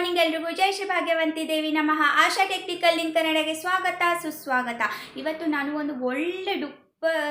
Morning ಎಲ್ರಿಗೂ ಜೈ ಶ್ರೀ ಭಾಗ್ಯವಂತಿ ದೇವಿ ನಮಃ. ಆಶಾ technical link ಕನ್ನಡಗೆ ಸ್ವಾಗತ, ಸುಸ್ವಾಗತ. ಇವತ್ತು ನಾನು ಒಂದು ಒಳ್ಳೆ do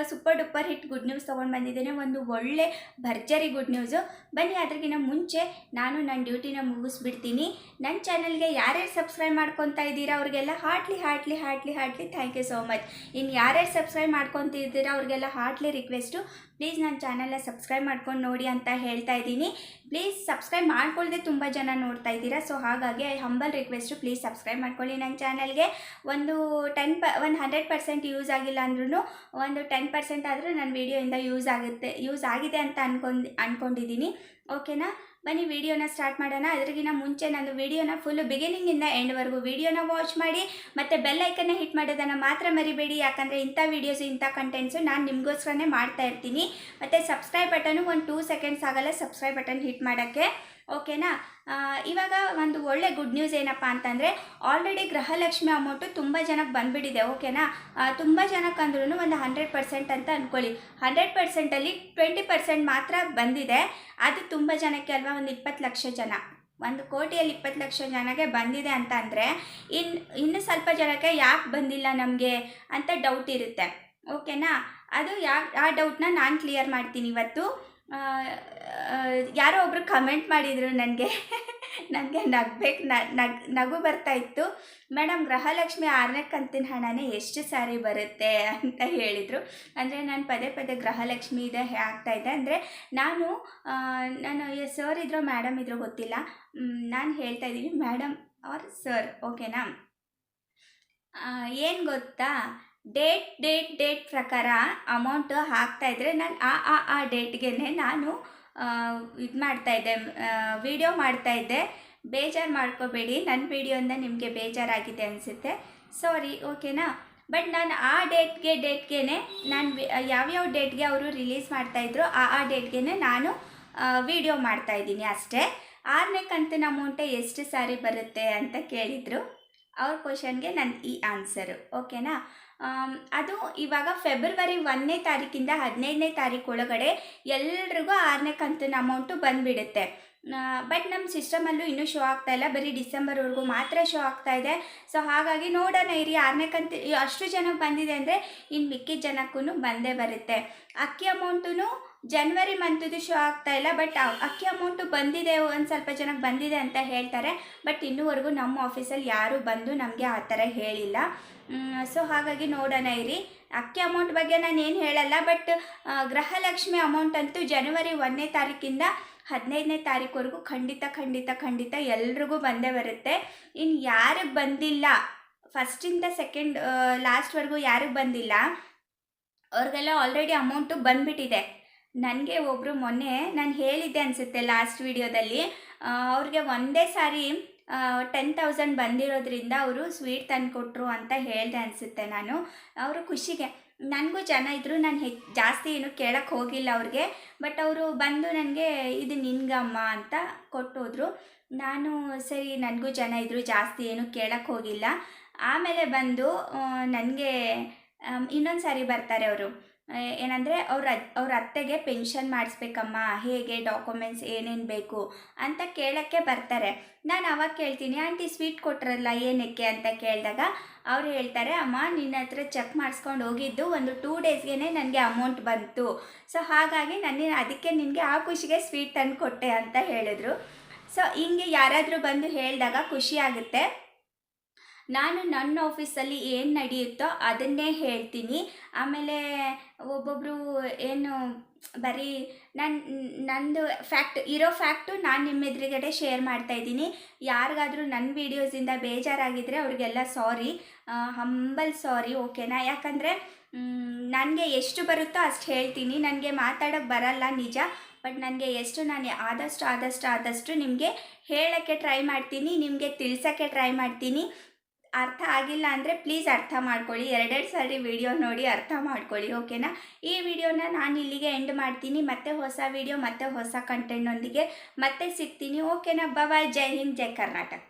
super duper hit good news ತೊಗೊಂಡು ಬಂದಿದ್ದೇನೆ. ಒಂದು ಒಳ್ಳೆ ಭರ್ಜರಿ ಗುಡ್ ನ್ಯೂಸು ಬನ್ನಿ ಅದ್ರಗಿನ ಮುಂಚೆ ನಾನು ನನ್ನ ಡ್ಯೂಟಿನ ಮುಗಿಸ್ಬಿಡ್ತೀನಿ. ನನ್ನ ಚಾನಲ್ಗೆ ಯಾರ್ಯಾರು ಸಬ್ಸ್ಕ್ರೈಬ್ ಮಾಡ್ಕೊತಾ ಇದ್ದೀರಾ ಅವ್ರಿಗೆಲ್ಲ heartly heartly heartly heartly thank you so much ಇನ್ನು ಯಾರ್ಯಾರು ಸಬ್ಸ್ಕ್ರೈಬ್ ಮಾಡ್ಕೊತಿದ್ದೀರಾ ಅವ್ರಿಗೆಲ್ಲ ಹಾರ್ಟ್ಲಿ ರಿಕ್ವೆಸ್ಟು ಪ್ಲೀಸ್ ನನ್ನ ಚಾನಲ್ನ ಸಬ್ಸ್ಕ್ರೈಬ್ ಮಾಡ್ಕೊಂಡು ನೋಡಿ ಅಂತ ಹೇಳ್ತಾ ಇದ್ದೀನಿ. ಪ್ಲೀಸ್ ಸಬ್ಸ್ಕ್ರೈಬ್ ಮಾಡ್ಕೊಳ್ಳದೆ ತುಂಬ ಜನ ನೋಡ್ತಾ ಇದ್ದೀರಾ. ಸೊ ಹಾಗಾಗಿ I humble request please subscribe ಮಾಡ್ಕೊಳ್ಳಿ ನನ್ನ ಚಾನಲ್ಗೆ ಒಂದು ಟೆನ್ ಪ ಒಂದು ಹಂಡ್ರೆಡ್ ಪರ್ಸೆಂಟ್ ಯೂಸ್ ಆಗಿಲ್ಲ ಅಂದ್ರೂ ಒಂದು ಟೆನ್ ಪರ್ಸೆಂಟ್ ಆದರೂ ನನ್ನ ವೀಡಿಯೋಯಿಂದ ಯೂಸ್ ಆಗುತ್ತೆ. ಯೂಸ್ ಆಗಿದೆ ಅಂತ ಅನ್ಕೊಂಡು ಅಂದ್ಕೊಂಡಿದ್ದೀನಿ ಓಕೆನಾ ಬನ್ನಿ ವಿಡಿಯೋನ ಸ್ಟಾರ್ಟ್ ಮಾಡೋಣ. ಅದರಿಗಿನ ಮುಂಚೆ ನಾನು ವಿಡಿಯೋನ ಫುಲ್ಲು ಬಿಗಿನಿಂಗಿಂದ ಎಂಡ್ವರೆಗೂ ವಿಡಿಯೋನ ವಾಚ್ ಮಾಡಿ, ಮತ್ತು ಬೆಲ್ಲೈಕನ್ನ ಹಿಟ್ ಮಾಡೋದನ್ನು ಮಾತ್ರ ಮರಿಬೇಡಿ. ಯಾಕಂದರೆ ಇಂಥ ವೀಡಿಯೋಸು ಇಂಥ ಕಂಟೆಂಟ್ಸು ನಾನು ನಿಮಗೋಸ್ಕರನೇ ಮಾಡ್ತಾ ಇರ್ತೀನಿ. ಮತ್ತು ಸಬ್ಸ್ಕ್ರೈಬ್ ಬಟನು ಒಂದು ಟೂ ಸೆಕೆಂಡ್ಸ್ ಆಗಲ್ಲ. ಸಬ್ಸ್ಕ್ರೈಬ್ ಬಟನ್ ಹಿಟ್ ಮಾಡೋಕ್ಕೆ. ಓಕೆನಾ ಇವಾಗ ಒಂದು ಒಳ್ಳೆ ಗುಡ್ ನ್ಯೂಸ್ ಏನಪ್ಪ ಅಂತಂದರೆ ಆಲ್ರೆಡಿ ಗೃಹಲಕ್ಷ್ಮಿ ಅಮೌಂಟು ತುಂಬ ಜನಕ್ಕೆ ಬಂದುಬಿಟ್ಟಿದೆ ಓಕೆನಾ ತುಂಬ ಜನಕ್ಕೆ ಅಂದ್ರೂ ಒಂದು ಹಂಡ್ರೆಡ್ ಪರ್ಸೆಂಟ್ ಅಂತ ಅಂದ್ಕೊಳ್ಳಿ ಹಂಡ್ರೆಡ್ ಪರ್ಸೆಂಟಲ್ಲಿ ಟ್ವೆಂಟಿ ಪರ್ಸೆಂಟ್ ಮಾತ್ರ ಬಂದಿದೆ, ಅದು ತುಂಬ ಜನಕ್ಕೆ ಅಲ್ವಾ? ಒಂದು ಇಪ್ಪತ್ತು ಲಕ್ಷ ಜನ. ಒಂದು ಕೋಟಿಯಲ್ಲಿ ಇಪ್ಪತ್ತು ಲಕ್ಷ ಜನಕ್ಕೆ ಬಂದಿದೆ ಅಂತ ಅಂದರೆ ಇನ್ನು ಇನ್ನು ಸ್ವಲ್ಪ ಜನಕ್ಕೆ ಯಾಕೆ ಬಂದಿಲ್ಲ ನಮಗೆ ಅಂತ ಡೌಟ್ ಇರುತ್ತೆ. ಓಕೆನಾ ಅದು ಯಾ, ಆ ಡೌಟ್ನ ನಾನು ಕ್ಲಿಯರ್ ಮಾಡ್ತೀನಿ ಇವತ್ತು. ಯಾರೋ ಒಬ್ಬರು ಕಮೆಂಟ್ ಮಾಡಿದರು ನನಗೆ. ನನಗೆ ನಗ್ಬೇಕು ನಗ್, ನಗು ಬರ್ತಾ ಇತ್ತು. ಮೇಡಮ್, ಗೃಹಲಕ್ಷ್ಮಿ ಆರನೇ ಕಂತಿನ ಹಣನೇ ಎಷ್ಟು ಸಾರಿ ಬರುತ್ತೆ? ಅಂತ ಹೇಳಿದರು. ಅಂದರೆ ನಾನು ಪದೇ ಪದೇ ಗೃಹಲಕ್ಷ್ಮಿ ಇದೆ ಆಗ್ತಾ ಇದೆ. ಅಂದರೆ ನಾನು ನಾನು ಸರ್ ಇದ್ರೋ ಮೇಡಮ್ ಇದ್ರೋ ಗೊತ್ತಿಲ್ಲ. ನಾನು ಹೇಳ್ತಾ ಇದ್ದೀನಿ. ಮೇಡಮ್ ಆರ್ ಸರ್ ಓಕೆನಾ ಏನು ಗೊತ್ತಾ? ಡೇಟ್ ಡೇಟ್ ಡೇಟ್ ಪ್ರಕಾರ ಅಮೌಂಟ್ ಹಾಕ್ತಾ ಇದ್ರೆ ನಾನು ಆ ಆ ಆ ಡೇಟ್ಗೆ ನಾನು ಇದು ಮಾಡ್ತಾಯಿದ್ದೆ ವಿಡಿಯೋ ಮಾಡ್ತಾ ಇದ್ದೆ. ಬೇಜಾರು ಮಾಡ್ಕೋಬೇಡಿ. ನನ್ನ ವಿಡಿಯೋಯಿಂದ ನಿಮಗೆ ಬೇಜಾರಾಗಿದೆ ಅನಿಸುತ್ತೆ. ಸಾರಿ ಓಕೆನಾ ಬಟ್ ನಾನು ಆ ಡೇಟ್ಗೆ ಡೇಟ್ಗೆ ನಾನು ಯಾವ್ಯಾವ ಡೇಟ್ಗೆ ಅವರು ರಿಲೀಸ್ ಮಾಡ್ತಾಯಿದ್ರು ಆ ಆ ಡೇಟ್ಗೆ ನಾನು ವಿಡಿಯೋ ಮಾಡ್ತಾಯಿದ್ದೀನಿ ಅಷ್ಟೇ. ಆರನೇ ಕಂತಿನ ಅಮೌಂಟೇ ಎಷ್ಟು ಸಾರಿ ಬರುತ್ತೆ ಅಂತ ಕೇಳಿದರು. ಅವ್ರ ಕ್ವಶನ್ಗೆ ನನ್ನ ಈ ಆನ್ಸರು ಓಕೆನಾ ಅದು ಇವಾಗ ಫೆಬ್ರವರಿ ಒಂದನೇ ತಾರೀಕಿಂದ ಹದಿನೈದನೇ ತಾರೀಕು ಒಳಗಡೆ ಎಲ್ರಿಗೂ ಆರನೇ ಕಂತಿನ ಅಮೌಂಟು ಬಂದುಬಿಡುತ್ತೆ. ಬಟ್ ನಮ್ಮ ಸಿಸ್ಟಮಲ್ಲೂ ಇನ್ನೂ ಶೋ ಆಗ್ತಾ ಇಲ್ಲ. ಬರೀ ಡಿಸೆಂಬರ್ವರೆಗೂ ಮಾತ್ರ ಶೋ ಆಗ್ತಾ ಇದೆ. ಸೊ ಹಾಗಾಗಿ ನೋಡೋಣ ಇರಿ. ಆರನೇ ಕಂತು ಅಷ್ಟು ಜನಕ್ಕೆ ಬಂದಿದೆ ಅಂದರೆ ಇನ್ನು ಮಿಕ್ಕಿದ ಜನಕ್ಕೂ ಬಂದೇ ಬರುತ್ತೆ. ಅಕ್ಕಿ ಅಮೌಂಟು ಜನ್ವರಿ ಮಂತದ್ದು ಶೋ ಆಗ್ತಾ ಇಲ್ಲ. ಬಟ್ ಅಕ್ಕಿ ಅಮೌಂಟು ಬಂದಿದೆ, ಒಂದು ಸ್ವಲ್ಪ ಜನಕ್ಕೆ ಬಂದಿದೆ ಅಂತ ಹೇಳ್ತಾರೆ. ಬಟ್ ಇನ್ನೂವರೆಗೂ ನಮ್ಮ ಆಫೀಸಲ್ಲಿ ಯಾರೂ ಬಂದು ನಮಗೆ ಆ ಥರ ಹೇಳಿಲ್ಲ. ಸೊ ಹಾಗಾಗಿ ನೋಡೋಣ ಇರಿ. ಅಕ್ಕಿ ಅಮೌಂಟ್ ಬಗ್ಗೆ ನಾನು ಏನು ಹೇಳಲ್ಲ ಬಟ್ ಗೃಹಲಕ್ಷ್ಮಿ ಅಮೌಂಟ್ ಅಂತೂ ಜನವರಿ ಒಂದನೇ ತಾರೀಕಿಂದ ಹದಿನೈದನೇ ತಾರೀಕುವರೆಗೂ ಖಂಡಿತ ಖಂಡಿತ ಖಂಡಿತ ಎಲ್ರಿಗೂ ಬಂದೇ ಬರುತ್ತೆ. ಇನ್ನು ಯಾರಿಗೆ ಬಂದಿಲ್ಲ ಫಸ್ಟಿಂದ ಸೆಕೆಂಡ್ ಲಾಸ್ಟ್ವರೆಗೂ ಯಾರಿಗೆ ಬಂದಿಲ್ಲ, ಅವ್ರಿಗೆಲ್ಲ ಆಲ್ರೆಡಿ ಅಮೌಂಟು ಬಂದ್ಬಿಟ್ಟಿದೆ. ನನಗೆ ಒಬ್ಬರು ಮೊನ್ನೆ ನಾನು ಹೇಳಿದ್ದೆ ಅನಿಸುತ್ತೆ ಲಾಸ್ಟ್ ವಿಡಿಯೋದಲ್ಲಿ ಅವ್ರಿಗೆ ಒಂದೇ ಸಾರಿ ಟೆನ್ ತೌಸಂಡ್ ಬಂದಿರೋದ್ರಿಂದ ಅವರು ಸ್ವೀಟ್ ತಂದು ಕೊಟ್ಟರು ಅಂತ ಹೇಳಿದೆ ಅನಿಸುತ್ತೆ ನಾನು. ಅವರು ಖುಷಿಗೆ, ನನಗೂ ಜನ ಇದ್ದರು ನಾನು ಹೆಚ್ಚು ಜಾಸ್ತಿ ಏನು ಕೇಳಕ್ಕೆ ಹೋಗಿಲ್ಲ ಅವ್ರಿಗೆ ಬಟ್ ಅವರು ಬಂದು ನನಗೆ ಇದು ನಿನ್ಗಮ್ಮ ಅಂತ ಕೊಟ್ಟೋದ್ರು. ನಾನು ಸರಿ, ನನಗೂ ಜನ ಇದ್ದರು ಜಾಸ್ತಿ ಏನು ಕೇಳಕ್ಕೆ ಹೋಗಿಲ್ಲ. ಆಮೇಲೆ ಬಂದು ನನಗೆ ಇನ್ನೊಂದು ಸಾರಿ ಬರ್ತಾರೆ ಅವರು. ಏನಂದರೆ ಅವ್ರ ಅವ್ರ ಅತ್ತೆಗೆ ಪೆನ್ಷನ್ ಮಾಡಿಸ್ಬೇಕಮ್ಮ, ಹೇಗೆ ಡಾಕ್ಯುಮೆಂಟ್ಸ್ ಏನೇನು ಬೇಕು ಅಂತ ಕೇಳೋಕ್ಕೆ ಬರ್ತಾರೆ. ನಾನು ಅವಾಗ ಕೇಳ್ತೀನಿ, ಆಂಟಿ ಸ್ವೀಟ್ ಕೊಟ್ರಲ್ಲ ಏನಕ್ಕೆ? ಅಂತ ಕೇಳಿದಾಗ ಅವ್ರು ಹೇಳ್ತಾರೆ, ಅಮ್ಮ, ನಿನ್ನ ಹತ್ರ ಚೆಕ್ ಮಾಡಿಸ್ಕೊಂಡು ಹೋಗಿದ್ದು ಒಂದು ಟೂ ಡೇಸ್ಗೆ ನನಗೆ ಅಮೌಂಟ್ ಬಂತು. ಸೊ, ಹಾಗಾಗಿ ನಾನು ಅದಕ್ಕೆ ನಿನಗೆ ಆ ಖುಷಿಗೆ ಸ್ವೀಟ್ ತಂದು ಕೊಟ್ಟೆ ಅಂತ ಹೇಳಿದ್ರು. ಸೊ, ಹಿಂಗೆ ಯಾರಾದರೂ ಬಂದು ಹೇಳಿದಾಗ ಖುಷಿ ಆಗುತ್ತೆ. ನಾನು ನನ್ನ ಆಫೀಸಲ್ಲಿ ಏನು ನಡೆಯುತ್ತೋ ಅದನ್ನೇ ಹೇಳ್ತೀನಿ. ಆಮೇಲೆ ಒಬ್ಬೊಬ್ಬರು ಏನು ಬರೀ ನನ್ನ ನಂದು ಫ್ಯಾಕ್ಟ್, ಇರೋ ಫ್ಯಾಕ್ಟು ನಾನು ನಿಮ್ಮ ಎದುರುಗಡೆ ಶೇರ್ ಮಾಡ್ತಾ ಇದ್ದೀನಿ. ಯಾರಿಗಾದರೂ ನನ್ನ ವೀಡಿಯೋಸಿಂದ ಬೇಜಾರಾಗಿದ್ದರೆ ಅವ್ರಿಗೆಲ್ಲ ಸಾರಿ. ಹಂಬಲ್ ಸಾರಿ, ಓಕೆನಾ? ಯಾಕಂದರೆ ನನಗೆ ಎಷ್ಟು ಬರುತ್ತೋ ಅಷ್ಟು ಹೇಳ್ತೀನಿ. ನನಗೆ ಮಾತಾಡೋಕ್ಕೆ ಬರಲ್ಲ ನಿಜ, ಬಟ್ ನನಗೆ ಎಷ್ಟು, ನಾನು ಆದಷ್ಟು ಆದಷ್ಟು ಆದಷ್ಟು ನಿಮಗೆ ಹೇಳೋಕ್ಕೆ ಟ್ರೈ ಮಾಡ್ತೀನಿ, ನಿಮಗೆ ತಿಳಿಸೋಕ್ಕೆ ಟ್ರೈ ಮಾಡ್ತೀನಿ. ಅರ್ಥ ಆಗಿಲ್ಲ ಅಂದರೆ ಪ್ಲೀಸ್ ಅರ್ಥ ಮಾಡ್ಕೊಳ್ಳಿ. ಎರಡೆರಡು ಸಾರಿ ವಿಡಿಯೋ ನೋಡಿ ಅರ್ಥ ಮಾಡ್ಕೊಳ್ಳಿ ಓಕೆನಾ ಈ ವಿಡಿಯೋನ ನಾನು ಇಲ್ಲಿಗೆ ಎಂಡ್ ಮಾಡ್ತೀನಿ. ಮತ್ತೆ ಹೊಸ ವಿಡಿಯೋ ಮತ್ತೆ ಹೊಸ ಕಂಟೆಂಟ್ನೊಂದಿಗೆ ಮತ್ತೆ ಸಿಗ್ತೀನಿ. ಓಕೆನಾ ಬಾಯ್ ಜೈ ಹಿಂದ್, ಜೈ ಕರ್ನಾಟಕ.